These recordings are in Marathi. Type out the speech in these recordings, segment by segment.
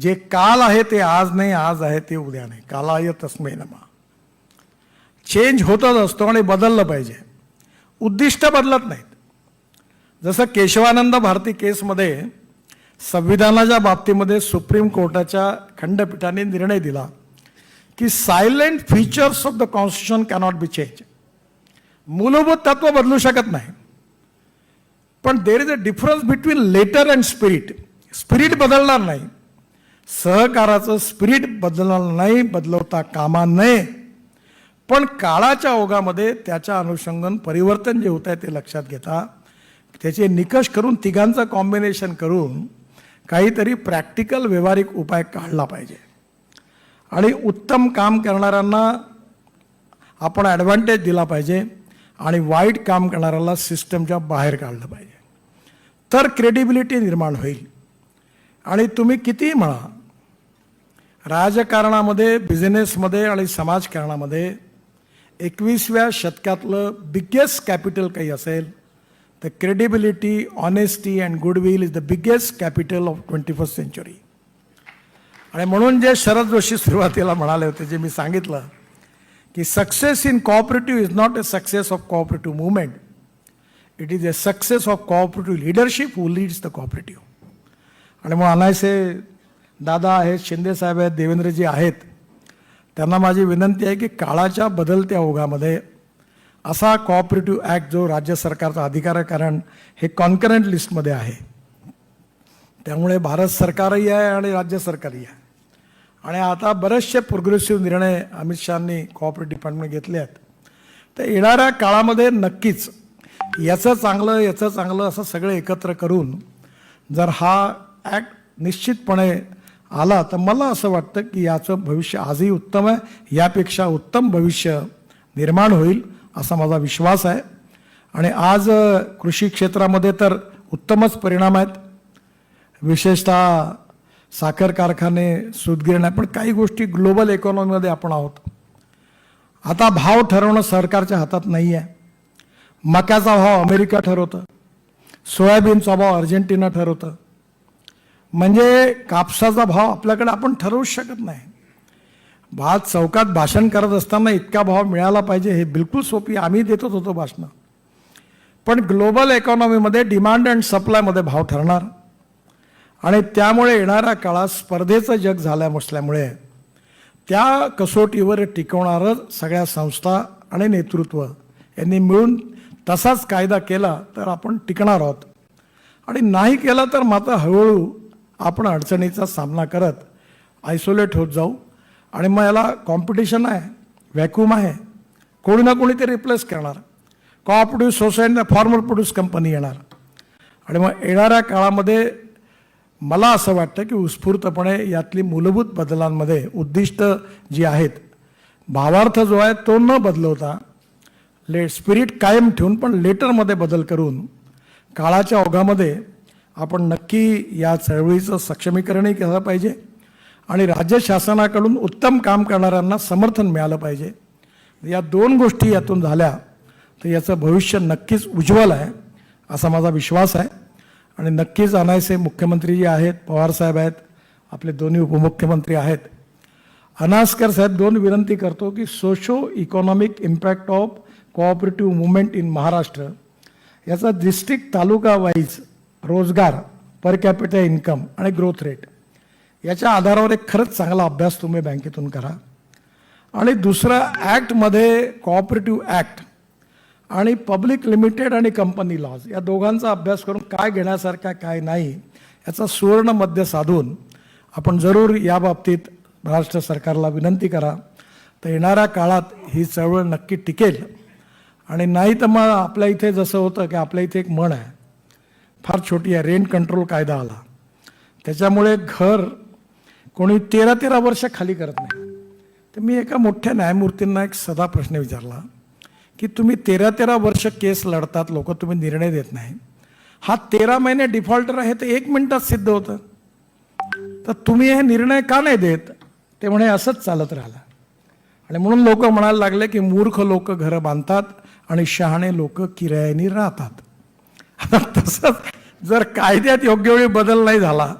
जे काल आहे ते आज नाही आज आहे ते उद्या नाही. कालाय तस्मै नमा. चेंज होतच असतो आणि बदललं पाहिजे. उद्दिष्ट बदलत नाहीत. जसं केशवानंद भारती केसमध्ये संविधानाच्या बाबतीमध्ये सुप्रीम कोर्टाच्या खंडपीठाने निर्णय दिला की silent features of the constitution cannot be change मूलभूत तत्व बदलू शकत नाही. पण there is a difference between letter and spirit spirit बदलणार नाही. सहकाराचं स्पिरिट बदलणार नाही बदलवता कामा नये. पण काळाच्या ओघामध्ये त्याच्या अनुषंगाने परिवर्तन जे होत आहे ते लक्षात घेता. त्याचे निकष करून तिघांचं कॉम्बिनेशन करून काहीतरी प्रॅक्टिकल व्यवहारिक उपाय काढला पाहिजे. आणि उत्तम काम करणाऱ्यांना आपण ॲडव्हान्टेज दिला पाहिजे आणि वाईट काम करणाऱ्याला सिस्टमच्या बाहेर काढलं पाहिजे. तर क्रेडिबिलिटी निर्माण होईल. आणि तुम्ही कितीही म्हणा राजकारणामध्ये बिझनेसमध्ये आणि समाजकारणामध्ये एकवीसव्या शतकातलं बिगेस्ट कॅपिटल काही असेल तर credibility honesty and goodwill is the biggest capital of twenty first century आणि म्हणून जे शरद जोशी सुरुवातीला म्हणाले होते जे मी सांगितलं की success in cooperative is not a success of cooperative movement it is a success of cooperative leadership who leads the cooperative आणि मग अनायसे दादा आहेत शिंदेसाहेब आहेत देवेंद्रजी आहेत. त्यांना माझी विनंती आहे की काळाच्या बदलत्या ओघामध्ये असा कॉपरेटिव्ह ॲक्ट जो राज्य सरकारचा अधिकार आहे कारण हे कॉन्करंट लिस्टमध्ये आहे. त्यामुळे भारत सरकारही आहे आणि राज्य सरकारही आहे. आणि आता बरेचसे प्रोग्रेसिव्ह निर्णय अमित शहानी कॉपरेटिव्ह डिपार्टमेंट घेतले आहेत. तर येणाऱ्या काळामध्ये नक्कीच याचं चांगलं याचं चांगलं असं सगळे एकत्र करून जर हा ॲक्ट निश्चितपणे आला तर मला असं वाटतं की याचं भविष्य आजही उत्तम आहे. यापेक्षा उत्तम भविष्य निर्माण होईल असा माझा विश्वास आहे. आणि आज कृषी क्षेत्रामध्ये तर उत्तमच परिणाम आहेत. विशेषतः साखर कारखाने सूतगिरण्या पण काही गोष्टी ग्लोबल इकॉनॉमीमध्ये आपण आहोत. आता भाव ठरवणं सरकारच्या हातात नाही आहे. मक्याचा भाव अमेरिका ठरवतं. सोयाबीनचा भाव अर्जेंटिना ठरवतं. म्हणजे कापसाचा भाव आपल्याकडे आपण ठरवूच शकत नाही. भात चौकात भाषण करत असताना इतका भाव मिळाला पाहिजे हे बिलकुल सोपी आम्ही देतच होतो भाषणं. पण ग्लोबल इकॉनॉमीमध्ये डिमांड अँड सप्लायमध्ये भाव ठरणार. आणि त्यामुळे येणाऱ्या काळात स्पर्धेचं जग झाल्या असल्यामुळे त्या कसोटीवर टिकवणारं सगळ्या संस्था आणि नेतृत्व यांनी मिळून तसाच कायदा केला तर आपण टिकणार आहोत. आणि नाही केला तर मात्र हळूहळू आपण अडचणीचा सामना करत आयसोलेट होत जाऊ. आणि मग याला कॉम्पिटिशन आहे व्हॅक्यूम आहे. कोणी ना कोणी ते रिप्लेस करणार. Cooperative society formal produce company येणार. आणि मग येणाऱ्या काळामध्ये मला असं वाटतं की उत्स्फूर्तपणे यातली मूलभूत बदलांमध्ये उद्दिष्ट जी आहेत भावार्थ जो आहे तो न बदलवता ले स्पिरिट कायम ठेवून पण लेटरमध्ये बदल करून काळाच्या ओघामध्ये आपण नक्की या चळवळीचं सक्षमीकरणही केलं पाहिजे आणि राज्य शासनाकडून उत्तम काम करणाऱ्यांना समर्थन मिळालं पाहिजे. या दोन गोष्टी यातून झाल्या तर याचं भविष्य नक्कीच उज्ज्वल आहे असा माझा विश्वास आहे. आणि नक्कीच अनायसे मुख्यमंत्री जे आहेत पवारसाहेब आहेत आपले दोन्ही उपमुख्यमंत्री आहेत. अनास्कर साहेब दोन विनंती करतो की socio economic impact of cooperative movement in Maharashtra याचा डिस्ट्रिक्ट तालुका वाईज रोजगार पर कॅपिटल इन्कम आणि ग्रोथ रेट याच्या आधारावर एक खरंच चांगला अभ्यास तुम्ही बँकेतून करा. आणि दुसरं ॲक्टमध्ये कॉपरेटिव्ह ॲक्ट आणि पब्लिक लिमिटेड आणि कंपनी लॉज या दोघांचा अभ्यास करून काय घेण्यासारखा काय नाही याचा सुवर्ण मध्य साधून आपण जरूर या बाबतीत महाराष्ट्र सरकारला विनंती करा. तर येणाऱ्या काळात ही चळवळ नक्की टिकेल. आणि नाही तर मग आपल्या इथे जसं होतं की आपल्या इथे एक म्हण आहे फार छोटी आहे. रेंट कंट्रोल कायदा आला. त्याच्यामुळे घर कोणी तेरा तेरा वर्ष खाली करत नाही. तर मी एका मोठ्या न्यायमूर्तींना एक सदा प्रश्न विचारला की तुम्ही तेरा तेरा वर्ष केस लढतात लोक तुम्ही निर्णय देत नाही. हा तेरा महिने डिफॉल्टर आहे तर एक मिनिटात सिद्ध होतं. तर तुम्ही हे निर्णय का नाही देत? ते म्हणे असंच चालत राहिलं. आणि म्हणून लोक म्हणायला लागले की मूर्ख लोक घरं बांधतात आणि शहाणे लोक किरायानी राहतात. आता तसंच जर कायद्यात योग्य वेळी बदल नाही झाला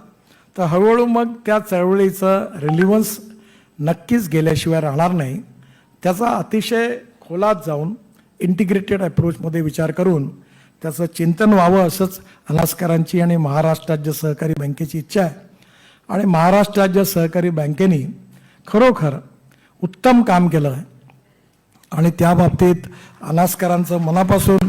तर हळूहळू मग त्या चळवळीचं रिलिव्हन्स नक्कीच गेल्याशिवाय राहणार नाही. त्याचा अतिशय खोलात जाऊन इंटिग्रेटेड अप्रोचमध्ये विचार करून त्याचं चिंतन व्हावं असंच अनास्करांची आणि महाराष्ट्र राज्य सहकारी बँकेची इच्छा आहे. आणि महाराष्ट्र राज्य सहकारी बँकेने खरोखर उत्तम काम केलं आहे. आणि त्या बाबतीत अनास्करांचं मनापासून